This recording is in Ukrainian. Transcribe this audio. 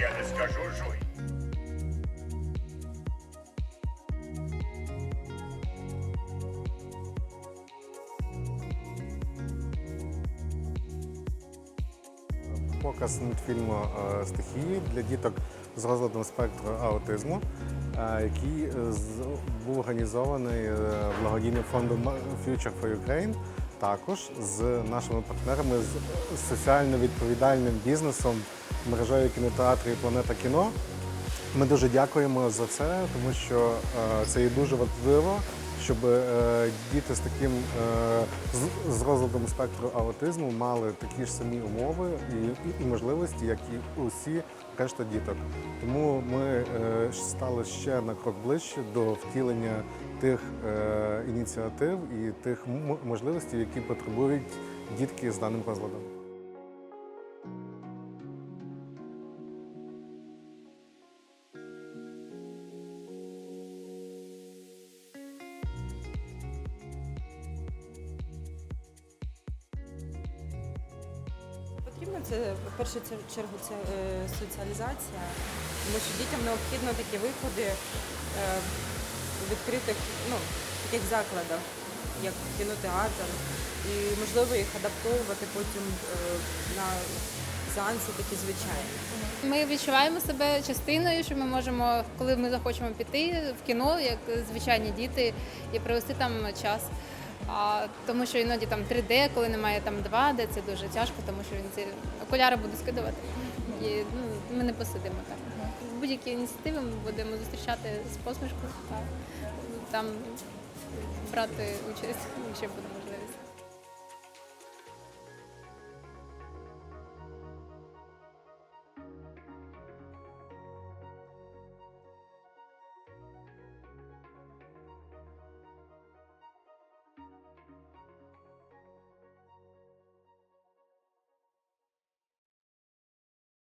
я не скажу жуй. Показ мультфільму е, стихії для діток з розладом спектру аутизму, е, який е, був організований благодійним фондом Future for Ukraine, також з нашими партнерами з соціально відповідальним бізнесом, мережею кінотеатрів Планета кіно. Ми дуже дякуємо за це, тому що е, це є дуже важливо, щоб е, діти з таким е, з, розладом спектру аутизму мали такі ж самі умови і, можливості, як і усі решта діток. Тому ми стали ще на крок ближче до втілення тих ініціатив і тих можливостей, які потребують дітки з даним розладом. Потрібно це в першу чергу це е, соціалізація, тому що дітям необхідно такі виходи е, у відкритих ну, таких закладах, як кінотеатр, і можливо їх адаптовувати потім е, на сеанси такі звичайні. Ми відчуваємо себе частиною, що ми можемо, коли ми захочемо піти в кіно, як звичайні діти, і провести там час. А, тому що іноді там 3D, коли немає там 2D, це дуже тяжко, тому що він ці окуляри буде скидувати. І ну, ми не посидимо так. Будь-які ініціативи ми будемо зустрічати з посмішкою та там брати участь, якщо буде можливість.